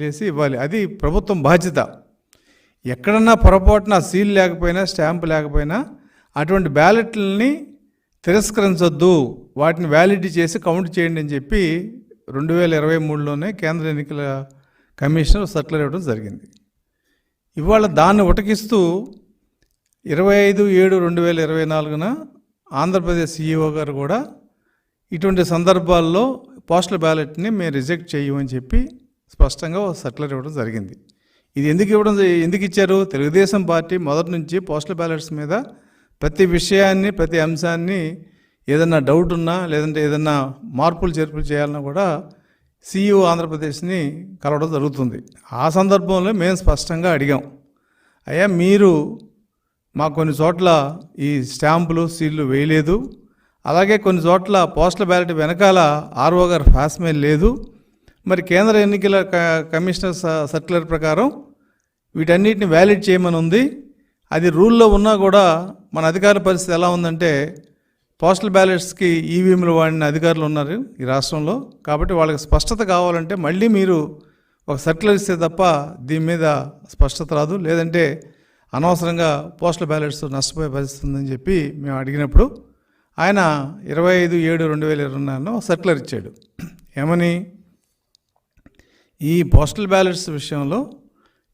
వేసి ఇవ్వాలి. అది ప్రభుత్వం బాధ్యత. ఎక్కడన్నా పొరపాటున సీల్ లేకపోయినా స్టాంప్ లేకపోయినా అటువంటి బ్యాలెట్లని తిరస్కరించొద్దు. వాటిని వ్యాలిడిటీ చేసి కౌంట్ చేయండి అని చెప్పి రెండు వేల ఇరవై మూడులోనే కేంద్ర ఎన్నికల కమిషనర్ సర్కులర్ ఇవ్వడం జరిగింది. ఇవాళ దాన్ని ఉటకిస్తూ ఇరవై ఐదు ఏడు రెండు వేల ఇరవై నాలుగున ఆంధ్రప్రదేశ్ సీఈఓ గారు కూడా ఇటువంటి సందర్భాల్లో పోస్టల్ బ్యాలెట్ని మేము రిజెక్ట్ చేయమని చెప్పి స్పష్టంగా ఒక సర్కులర్ ఇవ్వడం జరిగింది. ఇది ఎందుకు ఇవ్వడం ఎందుకు ఇచ్చారు? తెలుగుదేశం పార్టీ మొదటి నుంచి పోస్టల్ బ్యాలెట్స్ మీద ప్రతి విషయాన్ని ప్రతి అంశాన్ని ఏదన్నా డౌట్ ఉన్నా లేదంటే ఏదన్నా మార్పులు చేర్పులు చేయాలన్నా కూడా సీఈఓ ఆంధ్రప్రదేశ్ని కలవడం జరుగుతుంది. ఆ సందర్భంలో మేము స్పష్టంగా అడిగాం. అయ్యా మీరు మా కొన్ని చోట్ల ఈ స్టాంపులు సీళ్ళు వేయలేదు. అలాగే కొన్ని చోట్ల పోస్టల్ బ్యాలెట్ వెనకాల ఆర్ఓ గారు ఫాస్మేల్ లేదు. మరి కేంద్ర ఎన్నికల క- కమిషనర్ స- సర్క్యులర్ ప్రకారం వీటన్నిటిని వ్యాలిడ్ చేయమని ఉంది. అది రూల్లో ఉన్నా కూడా మన అధికార పరిస్థితి ఎలా ఉందంటే పోస్టల్ బ్యాలెట్స్కి ఈవీఎంలు వాడిన అధికారులు ఉన్నారు ఈ రాష్ట్రంలో. కాబట్టి వాళ్ళకి స్పష్టత కావాలంటే మళ్ళీ మీరు ఒక సర్క్యులర్ ఇస్తే తప్ప దీని మీద స్పష్టత రాదు. లేదంటే అనవసరంగా పోస్టల్ బ్యాలెట్స్ నష్టపోయే పరిస్థితి ఉందని చెప్పి మేము అడిగినప్పుడు ఆయన ఇరవై ఐదు ఏడు రెండు వేల ఇరవై నాలుగులో సర్క్యులర్ ఇచ్చాడు. ఏమని? ఈ పోస్టల్ బ్యాలెట్స్ విషయంలో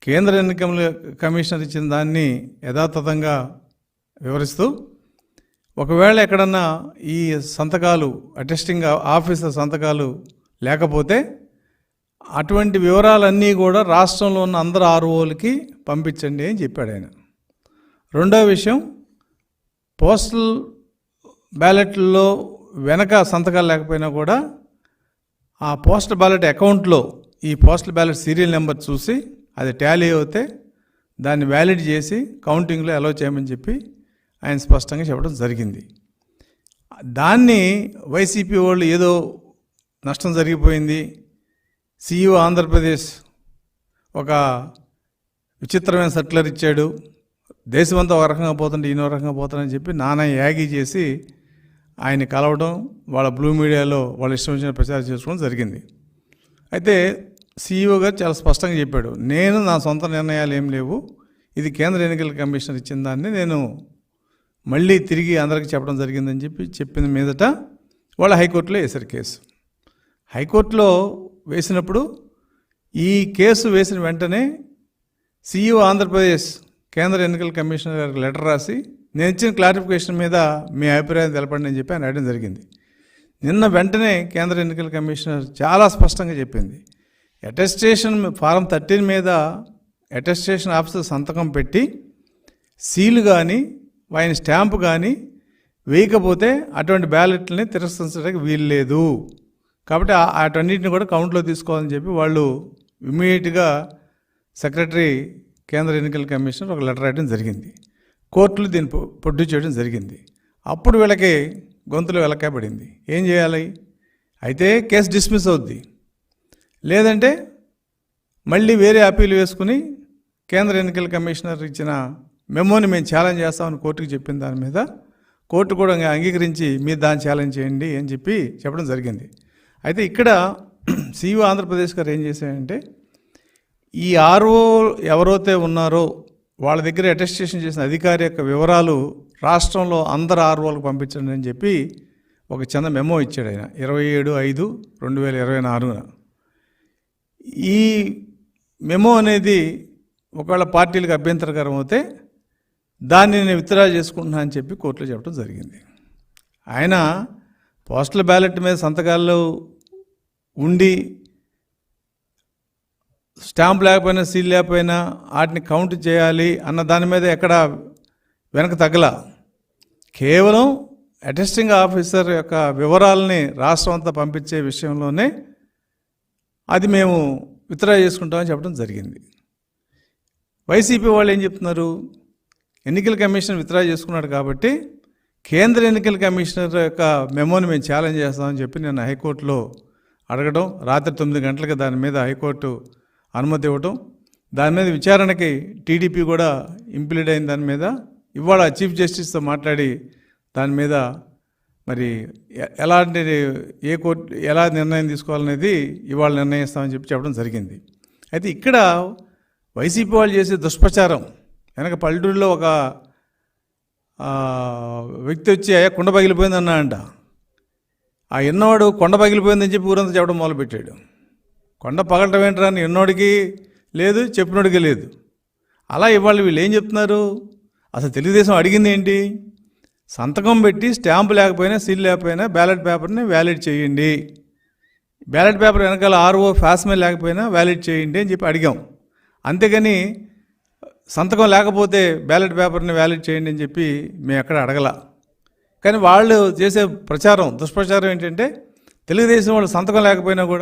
కేంద్ర ఎన్నికల కమిషనర్ ఇచ్చిన దాన్ని యథాతథంగా వివరిస్తూ ఒకవేళ ఎక్కడన్నా ఈ సంతకాలు అటెస్టింగ్ ఆఫీసర్ సంతకాలు లేకపోతే అటువంటి వివరాలన్నీ కూడా రాష్ట్రంలో ఉన్న అందరు ఆర్ఓలకి పంపించండి అని చెప్పాడు ఆయన. రెండో విషయం పోస్టల్ బ్యాలెట్లో వెనక సంతకాలు లేకపోయినా కూడా ఆ పోస్టల్ బ్యాలెట్ అకౌంట్లో ఈ పోస్టల్ బ్యాలెట్ సీరియల్ నెంబర్ చూసి అది టాలీ అవుతే దాన్ని వ్యాలిడ్ చేసి కౌంటింగ్లో అలౌ చేయమని చెప్పి ఆయన స్పష్టంగా చెప్పడం జరిగింది. దాన్ని వైసీపీ వాళ్ళు ఏదో నష్టం జరిగిపోయింది. సీఈఓ ఆంధ్రప్రదేశ్ ఒక విచిత్రమైన సర్క్యులర్ ఇచ్చాడు. దేశమంతా ఒక రకంగా పోతుంటే ఈయన ఒక రకంగా పోతానని చెప్పి నానా యాగి చేసి ఆయన కలవడం వాళ్ళ బ్లూ మీడియాలో వాళ్ళ ఇష్టం వచ్చిన ప్రచారం చేసుకోవడం జరిగింది. అయితే సీఈఓ గారు చాలా స్పష్టంగా చెప్పాడు నేను నా సొంత నిర్ణయాలు ఏం లేవు ఇది కేంద్ర ఎన్నికల కమిషనర్ ఇచ్చిన దాన్ని నేను మళ్ళీ తిరిగి అందరికి చెప్పడం జరిగిందని చెప్పి చెప్పిన మీదట వాళ్ళు హైకోర్టులో వేశారు కేసు. హైకోర్టులో వేసినప్పుడు ఈ కేసు వేసిన వెంటనే సీఈఓ ఆంధ్రప్రదేశ్ కేంద్ర ఎన్నికల కమిషనర్ గారికి లెటర్ రాసి నేను ఇచ్చిన క్లారిఫికేషన్ మీద మీ అభిప్రాయం తెలపండి అని చెప్పి ఆయన అడగడం జరిగింది. నిన్న వెంటనే కేంద్ర ఎన్నికల కమిషనర్ చాలా స్పష్టంగా చెప్పింది అటెస్టేషన్ ఫారం థర్టీన్ మీద అటెస్టేషన్ ఆఫీసర్ సంతకం పెట్టి సీలు కానీ ఆయన స్టాంపు కానీ వేయకపోతే అటువంటి బ్యాలెట్లని తిరస్కరించడానికి వీలు లేదు. కాబట్టి ఆ- అటన్నిటిని కూడా కౌంట్లో తీసుకోవాలని చెప్పి వాళ్ళు ఇమీడియట్గా సెక్రటరీ కేంద్ర ఎన్నికల కమిషనర్ ఒక లెటర్ రాయడం జరిగింది. కోర్టులు దీన్ని పొడ్డు చేయడం జరిగింది. అప్పుడు వీళ్ళకి గొంతులు వెలకబడింది ఏం చేయాలి? అయితే కేసు డిస్మిస్ అవుద్ది. లేదంటే మళ్ళీ వేరే అప్పీలు వేసుకుని కేంద్ర ఎన్నికల కమిషనర్ ఇచ్చిన మెమోని మేము ఛాలెంజ్ చేస్తామని కోర్టుకు చెప్పిన దాని మీద కోర్టు కూడా అంగీకరించి మీరు దాన్ని ఛాలెంజ్ చేయండి అని చెప్పి చెప్పడం జరిగింది. అయితే ఇక్కడ సీఈఓ ఆంధ్రప్రదేశ్ గారు ఏం చేశారంటే ఈ ఆర్ఓ ఎవరైతే ఉన్నారో వాళ్ళ దగ్గర అటెస్టేషన్ చేసిన అధికారి యొక్క వివరాలు రాష్ట్రంలో అందరు ఆర్ఓలకు పంపించండి అని చెప్పి ఒక చిన్న మెమో ఇచ్చాడు ఆయన. ఇరవై ఏడు ఐదు రెండు వేల ఇరవై నాలుగున. ఈ మెమో అనేది ఒకవేళ పార్టీలకు అభ్యంతరకరం అవుతే దాన్ని నేను విత్డ్రా చేసుకుంటున్నా అని చెప్పి కోర్టులో చెప్పడం జరిగింది. ఆయన పోస్టల్ బ్యాలెట్ మీద సంతకాల్లో ఉండి స్టాంప్ లేకపోయినా సీల్ లేకపోయినా వాటిని కౌంట్ చేయాలి అన్న దాని మీద ఎక్కడ వెనక తగ్గల. కేవలం అటెస్టింగ్ ఆఫీసర్ యొక్క వివరాలని రాష్ట్రం అంతా పంపించే విషయంలోనే అది మేము విత్డ్రా చేసుకుంటామని చెప్పడం జరిగింది. వైసీపీ వాళ్ళు ఏం చెప్తున్నారు? ఎన్నికల కమిషన్ విత్డ్రా చేసుకున్నాడు కాబట్టి కేంద్ర ఎన్నికల కమిషనర్ యొక్క మెమోని మేము ఛాలెంజ్ చేస్తామని చెప్పి నేను హైకోర్టులో అడగడం రాత్రి తొమ్మిది గంటలకు దాని మీద హైకోర్టు అనుమతి ఇవ్వటం దాని మీద విచారణకి టీడీపీ కూడా ఇంప్లీడ్ అయిన దాని మీద ఇవాళ చీఫ్ జస్టిస్తో మాట్లాడి దాని మీద మరి ఎలాంటి ఏ కోర్టు ఎలా నిర్ణయం తీసుకోవాలనేది ఇవాళ నిర్ణయిస్తామని చెప్పి చెప్పడం జరిగింది. అయితే ఇక్కడ వైసీపీ వాళ్ళు చేసే దుష్ప్రచారం వెనక పల్లెటూరులో ఒక వ్యక్తి వచ్చి అయ్యా కొండ పగిలిపోయింది అన్నా అంట. ఆ ఎన్నోడు కొండ పగిలిపోయిందని చెప్పి ఊరంతా చెప్పడం మొదలుపెట్టాడు. కొండ పగలటం ఏంట్రా అని ఎన్నోడికి లేదు చెప్పినోడికి లేదు. అలా ఇవాళ వీళ్ళు ఏం చెప్తున్నారు? అసలు తెలుగుదేశం అడిగింది ఏంటి? సంతకం పెట్టి స్టాంపు లేకపోయినా సీల్ లేకపోయినా బ్యాలెట్ పేపర్ని వ్యాలిడ్ చేయండి. బ్యాలెట్ పేపర్ వెనకాల ఆర్ఓ ఫాస్మెల్ లేకపోయినా వ్యాలిడ్ చేయండి అని చెప్పి అడిగాం. అంతేగాని సంతకం లేకపోతే బ్యాలెట్ పేపర్ని వ్యాలిడ్ చేయండి అని చెప్పి మేము ఎక్కడ అడగల. కానీ వాళ్ళు చేసే ప్రచారం దుష్ప్రచారం ఏంటంటే తెలుగుదేశం వాళ్ళు సంతకం లేకపోయినా కూడా